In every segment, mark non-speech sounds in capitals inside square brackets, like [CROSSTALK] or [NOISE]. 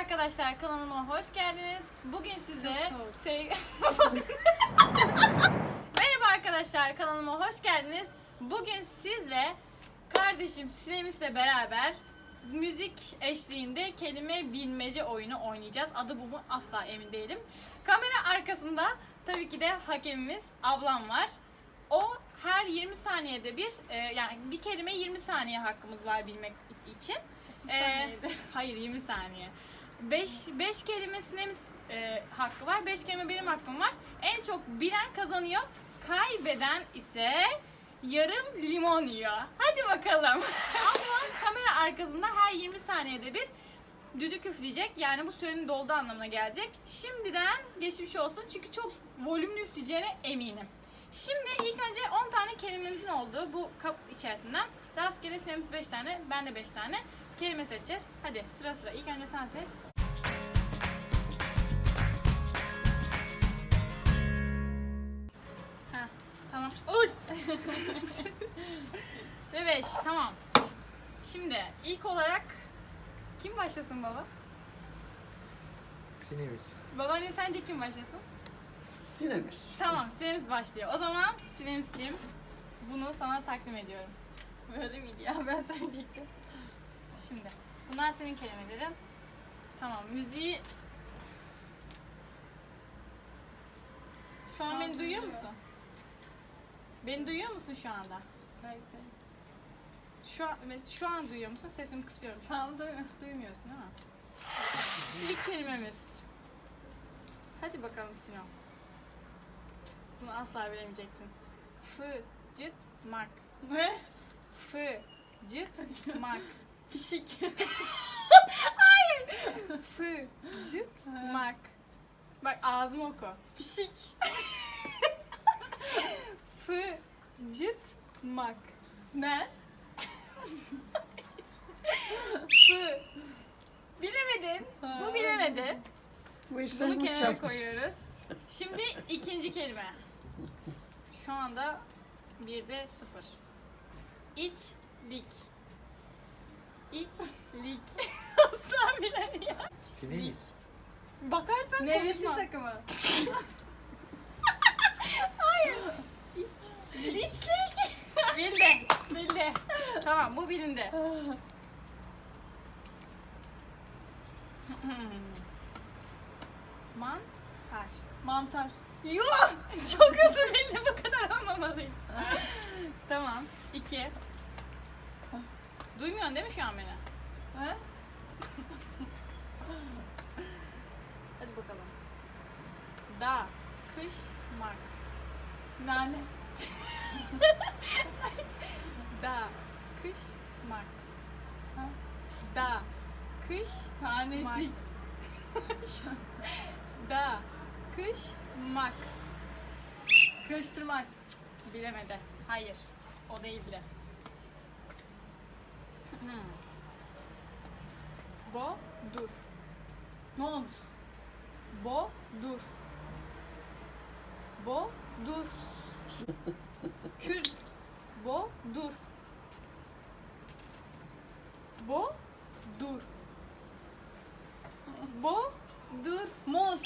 arkadaşlar kanalıma hoş geldiniz. Bugün size Çok soğuk. sev- [LAUGHS] Merhaba arkadaşlar kanalıma hoş geldiniz. Bugün sizle kardeşim Sinemiz'le beraber müzik eşliğinde kelime bilmece oyunu oynayacağız. Adı bu mu asla emin değilim. Kamera arkasında tabii ki de hakemimiz ablam var. O her 20 saniyede bir e, yani bir kelime 20 saniye hakkımız var bilmek için. Ee, hayır 20 saniye. 5 5 kelimesiniz e, hakkı var. 5 kelime benim hakkım var. En çok bilen kazanıyor. Kaybeden ise yarım limon yiyor. Hadi bakalım. [LAUGHS] Ama kamera arkasında her 20 saniyede bir düdük üfleyecek. Yani bu sürenin dolduğu anlamına gelecek. Şimdiden geçmiş olsun çünkü çok volümlü üfleyeceğine eminim. Şimdi ilk önce 10 tane kelimemizin olduğu bu kap içerisinden rastgele sinemiz 5 tane, ben de 5 tane kelime seçeceğiz. Hadi sıra sıra. İlk önce sen seç. Tamam. Oy! [LAUGHS] Ve 5, tamam. Şimdi ilk olarak kim başlasın baba? Sinemiz. Babaanne sence kim başlasın? Sinemiz. Tamam, Sinemiz başlıyor. O zaman Sinemizciğim bunu sana takdim ediyorum. Böyle miydi ya? Ben söyleyecektim. Şimdi, bunlar senin kelimelerin. Tamam, müziği... Şu an Şu an beni duyuyor duyuyor. musun? Beni duyuyor musun şu anda? Bekle. Şu an, mes- şu an duyuyor musun? Sesimi kısıyorum. Şu an duy- duymuyorsun ama. İlk kelimemiz. Hadi bakalım Sinem. Bunu asla bilemeyecektin. Fı, cıt, mak. Ne? Fı, cıt, mak. Pişik. [LAUGHS] [LAUGHS] Hayır. Fı, cıt, mak. Bak ağzımı oku. Pişik. Fı, cıt, mak. Ne? Fı. Bilemedin. Bu bilemedi. Bu iş Bunu kenara uçak. koyuyoruz. Şimdi ikinci kelime. Şu anda bir de sıfır. İçlik. İçlik. [LAUGHS] Asla bilemiyor. Sinemiz. Bakarsan Nevresim konuşmam. takımı. [LAUGHS] Hayır. İç. İçlik. Bildi. Bildi. Bu bilindi. Mantar. Mantar. Yuh! Çok hızlı bildi bu kadar olmamalıyım. tamam. İki. Duymuyorsun değil mi şu an beni? Ha? Hadi bakalım. Da, kış, mak. Nane. [LAUGHS] Da, kış, mak. Ha? Da, kış, Tanecik. da, kış, mak. Karıştırmak. Bilemedi. Hayır. O değildi. Hmm. Bo, dur. Mont. Bo, dur. Bo, dur. Kürk. Bo, dur. Bo, dur. Bo, dur. Muz.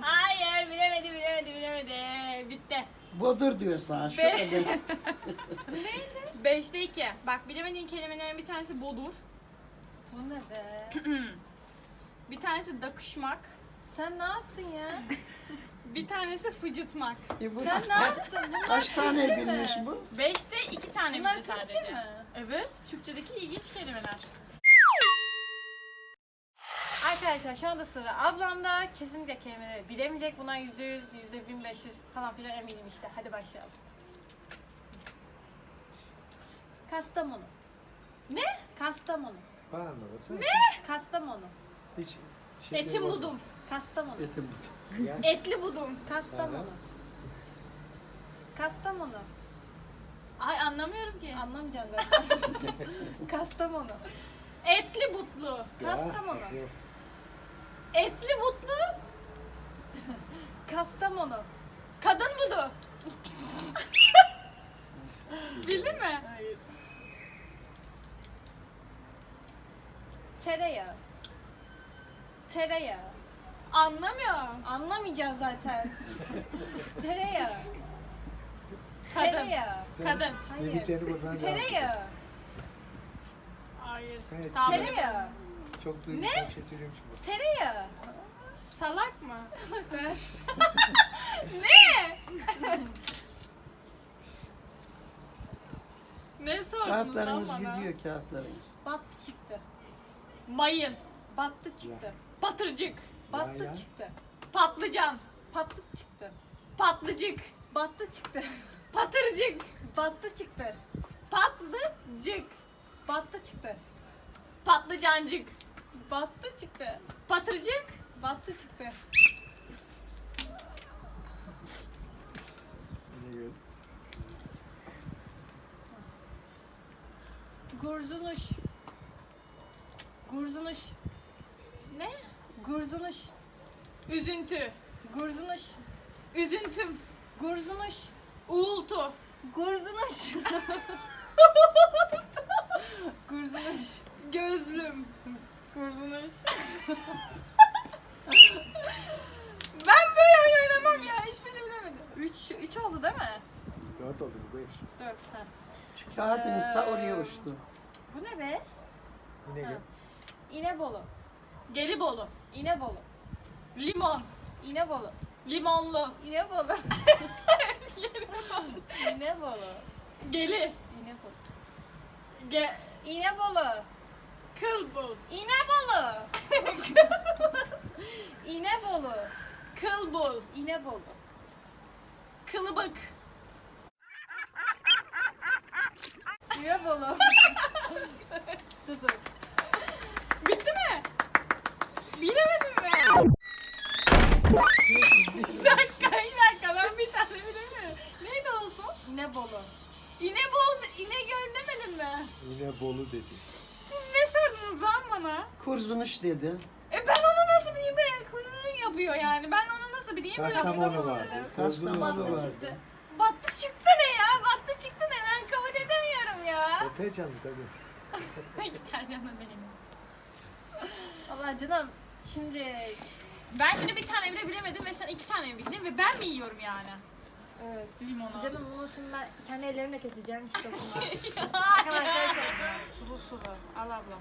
Hayır, bilemedi, bilemedi, bilemedi. Bitti. Bodur diyor sana. Şu Be- kadar. [LAUGHS] Beşte iki. Bak bilemediğin kelimelerin bir tanesi bodur. Bu ne be? [CLEARS THROAT] Bir tanesi dakışmak. Sen ne yaptın ya? [LAUGHS] [LAUGHS] Bir tanesi fıcıtmak. E bu Sen [LAUGHS] ne yaptın? Bunlar Kaç tane Türkçe mi? bilmiş bu? Beşte iki tane Bunlar bildi Türkçe sadece. mi? Evet. Türkçedeki ilginç kelimeler. Arkadaşlar şu anda sıra ablamda. Kesinlikle kelimeleri bilemeyecek. Bunlar yüzde yüz, yüzde bin beş yüz falan filan eminim işte. Hadi başlayalım. Kastamonu. Ne? Kastamonu. Bağırmadın. Kastamonu. Hiç şey Etim budum. Kastamonu. Etim budum. Ya. [LAUGHS] Etli budum. Kastamonu. Kastamonu. Ay anlamıyorum ki. Anlamayacaksın zaten. [LAUGHS] Kastamonu. Etli butlu. Kastamonu. Etli butlu. Kastamonu. Kadın budu. [LAUGHS] Bildin mi? Hayır. Tereyağı. Tereyağı. Anlamıyorum. Anlamayacağız zaten. [LAUGHS] Tereyağı. Kadın. Tereyağı. Kadın. Hayır. Bozman lazım. Tereyağı. Hayır. Evet. Tamam. Tereyağı. Çok duygusal bir şey söylüyorum şimdi. Tereyağı. Salak mı? [LAUGHS] ne? ne sordun Kağıtlarımız lan bana? gidiyor kağıtlarımız. Battı çıktı. Mayın, Battı çıktı. batırcık, Battı ya. çıktı. patlıcan, Patlı çıktı. patlıcık, Battı çıktı. patırcık, Battı çıktı. patlıcık, Battı çıktı. patlıcancık, Battı çıktı. patırcık, Battı çıktı. Gurzunuş. Gurzunuş. ne? Gurzunuş. Üzüntü, Gurzunuş. üzüntüm, Gurzunuş. uğultu, Gurzunuş. [LAUGHS] Gurzunuş. gözlüm. Gurzunuş. Ben böyle oyun oynamam ya, hiçbirini bilemedim. Üç, üç oldu değil mi? Dört oldu bu beş. Dört. Ha. Şu kağıtınız ta oraya uçtu. Bu ne be? Gör. İnebolu. Gelibolu, İnebolu. limon, İnebolu. limonlu, İnebolu. [LAUGHS] İnebolu. geli, İnebolu. ge, İnebolu. kılbul, İnebolu. [LAUGHS] İnebolu. kılbul, İnebolu. kılıbık, İnebolu. [LAUGHS] Sıfır. Bir dakika, bir dakika ben bir tane bilemiyorum. Neydi olsun? İnebolu. İnebol, İnegöl demedim mi? Yine Bolu dedi. Siz ne sordunuz lan bana? Kurzunuş dedi. E ben onu nasıl bileyim? Ben kılını yapıyor yani. Ben onu nasıl bileyim? Kastamonu vardı. Battı Kastamonu Kastamonu vardı. çıktı. Battı çıktı ne ya? Battı çıktı ne? Ben kabul edemiyorum ya. Otel canlı tabii. [LAUGHS] Gider canına benim. Allah canım. Şimdi Ben şimdi bir tane bile bilemedim ve sen iki tane bildin ve ben mi yiyorum yani? Evet. Limonu. Canım bunu şimdi ben kendi ellerimle keseceğim işte. [LAUGHS] Bakın arkadaşlar sulu sulu. Al abla.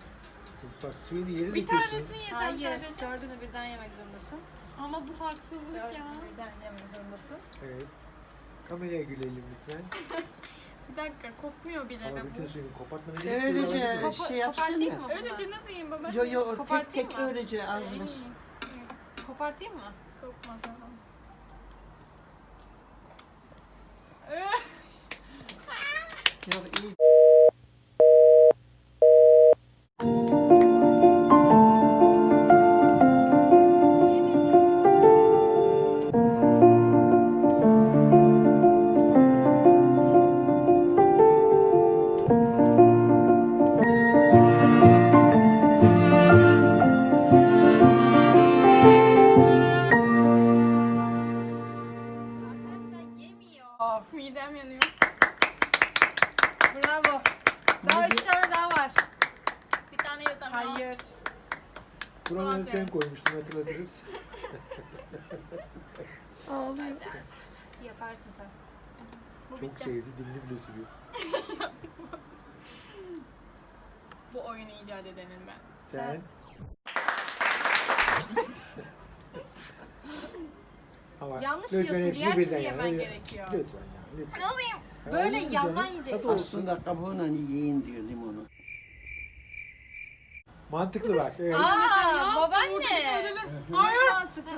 Bak suyunu yere Bir tanesini yesem Hayır. sadece. Dördünü birden yemek zorundasın. Ama bu haksızlık ya. Dördünü birden yemek zorundasın. Evet. Kameraya gülelim lütfen. [LAUGHS] Bir dakika kokmuyor bile Ama be bütün bu. suyunu kopartmana gerek yok. Öylece Öyle şey değil. yapsana. kopartayım mı? Öylece nasıl yiyeyim baba? Yo yo tek Kopartayım tek mı? öylece buz. iyi. Kopartayım mı? Kokmaz ama. [LAUGHS] Ya iyi. Ağlıyor. Yaparsın sen. Bu Çok bitti. sevdi dilini bile sürüyor. Bu oyunu icat edenim ben. Sen. [LAUGHS] Ama Yanlış lütfen yiyorsun. hepsini Diğer türlü yemen Öyle- gerekiyor. Lütfen ya. Lütfen. Ne alayım? Böyle olur mu yandan canım? yiyeceksin. Tadı olsun. Aslında kabuğuyla yiyin diyor limonu. Mantıklı bak. Evet. Aa, babaanne. Öyle. Çok mantıklı.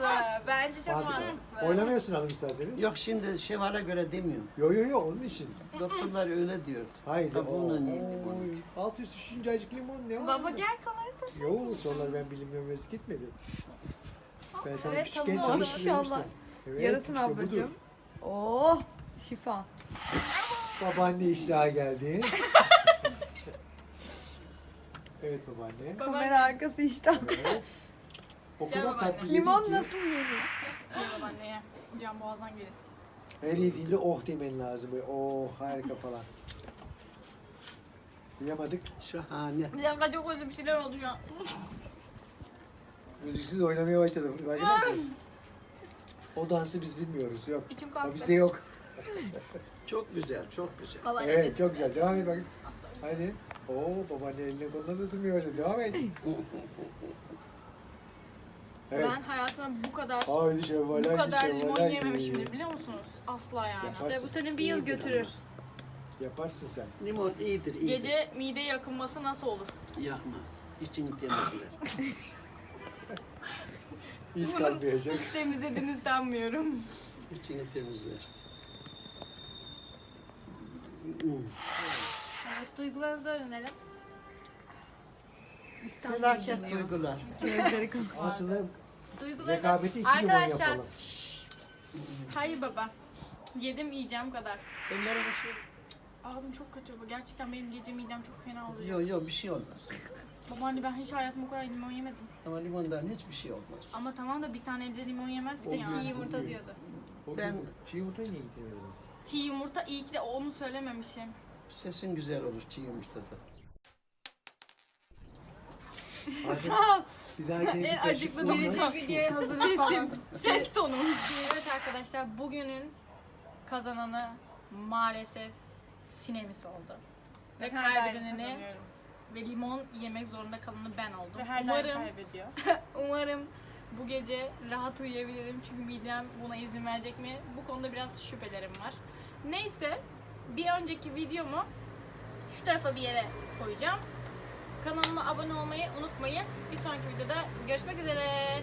Bence çok Mantıklı. mantıklı. Oynamayasın hanım isterseniz. Yok şimdi şevale göre demiyorum. Yo yo yo onun için. Doktorlar öyle diyor. Hayır. Limonu. oy. Alt üst düşünce acık limon ne var? Baba gel kolaysa. Yo sorular ben bilim üniversitesi gitmedim. Ben sana Evet, küçükken çalıştırmıştım. Maşallah. Evet, Yarasın işte ablacığım. budur. Oh şifa. Babaanne iştahı geldi. Evet babaanne. Kamera arkası işte. Evet. O Gel kadar babaanne. tatlı yedi Limon ki. nasıl yenir? Gel babaanneye. Can boğazdan gelir. Her yediğinde oh demen lazım. Böyle, Oh harika falan. Duyamadık. Şahane. Bir dakika çok özür bir şeyler oldu şu an. Müziksiz oynamaya başladım. O dansı biz bilmiyoruz. Yok. İçim O kalktı. bizde yok. Çok güzel, çok güzel. Vallahi Evet çok güzel. Devam et bakayım. Hadi. Oo babaanne eline koluna da durmuyor öyle. Devam et. Evet. Ben hayatımda bu kadar Haydi şevval, bu kadar limon yememişimdir biliyor musunuz? Asla yani. Yaparsın. İşte bu seni bir yıl İyidir götürür. Yaparsın sen. Limon iyidir, iyidir. Gece mide yakınması nasıl olur? Yakmaz. İçini temizler. [LAUGHS] Hiç kalmayacak. Temizlediğini sanmıyorum. İçini temizler. Hmm. Evet, duygularınızı öğrenelim. Felaket duygular. Gözleri kapalı. Aslında Duygularınız... rekabeti iki limon Arkadaşlar yapalım. hayır baba. Yedim yiyeceğim kadar. Ellere bir şey Ağzım çok kötü bu. Gerçekten benim gece midem çok fena oluyor. Yok yok bir şey olmaz. Babaanne ben hiç hayatımda o kadar limon yemedim. Ama limondan hiçbir şey olmaz. Ama tamam da bir tane evde limon yemezsin yani. çiğ yumurta diyordu. Ben- çiğ yumurtayı niye getirmediniz? Çiğ yumurta iyi ki de onu söylememişim. Sesin güzel olur çiğ yumurtada. Hadi. Bir dahaki En acıklı Bunlar- gelecek Videoya hazırlık falan. Sesim, ses tonu. Evet arkadaşlar bugünün kazananı maalesef Sinemis oldu. Ve kazanıyorum. ve limon yemek zorunda kalanı ben oldum. Ve her daim umarım, kaybediyor. [LAUGHS] umarım bu gece rahat uyuyabilirim çünkü midem buna izin verecek mi? Bu konuda biraz şüphelerim var. Neyse bir önceki videomu şu tarafa bir yere koyacağım. Kanalıma abone olmayı unutmayın. Bir sonraki videoda görüşmek üzere.